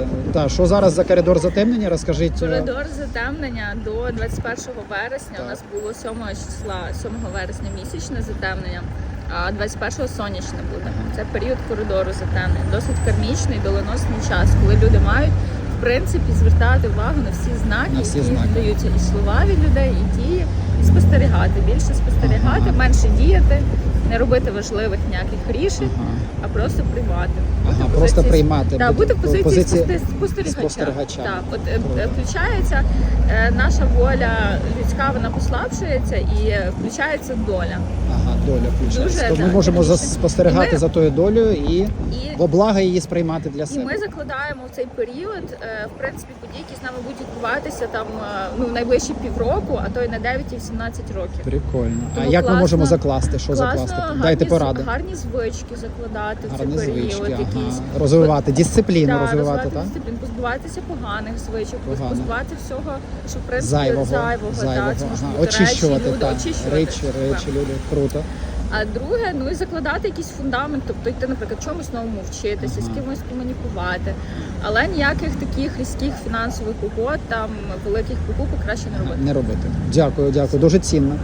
робити. Та що зараз за коридор затемнення? Розкажіть. е, Коридор затемнення до 21 вересня. Так. У нас було 7 числа, 7 вересня місячне затемнення, а 21 сонячне буде. Це період коридору затемнення. Досить кармічний, доленосний час, коли люди мають в принципі звертати увагу на всі знаки, На всі які знаки. даються і слова від людей, і дії, і спостерігати. Більше спостерігати, Ага. менше діяти, не робити важливих ніяких рішень, Ага. а просто приймати. Бути Ага, просто позиції- приймати. Да, бути в позиції, позиції спосте- спостерігача. спостерігача. Так, от е, е, включається е, наша воля людська, вона послабшується і включається доля. Ага, доля. Дуже, То ми так, можемо більше. спостерігати ми- за тою долею і І, во благо її сприймати для і себе. ми закладаємо в цей період, е, в принципі, події, які з нами будуть відбуватися там е, ну найближчі півроку, а то й на 9 і 17 років. Прикольно. А Тому як ми можемо закласти? Що Класно, закласти? гарні Дайте поради. Гарні звички закладати в Гарні цей період. звички, якісь. розвивати, дисципліну Да, розвивати, розвивати так? дисципліну, позбуватися поганих звичок, Погано. позбувати всього, що в принципі Зайвого, зайвого, зайвого. Да, це Ага. Очищувати, речі, люди, очищувати речі, речі, люди. Круто. А друге, ну і закладати якийсь фундамент, тобто йти, наприклад, чомусь новому вчитися, з кимось комунікувати. Але ніяких таких різких фінансових угод, там великих покупок краще не робити. Не робити. Дякую, дякую. Дуже цінно.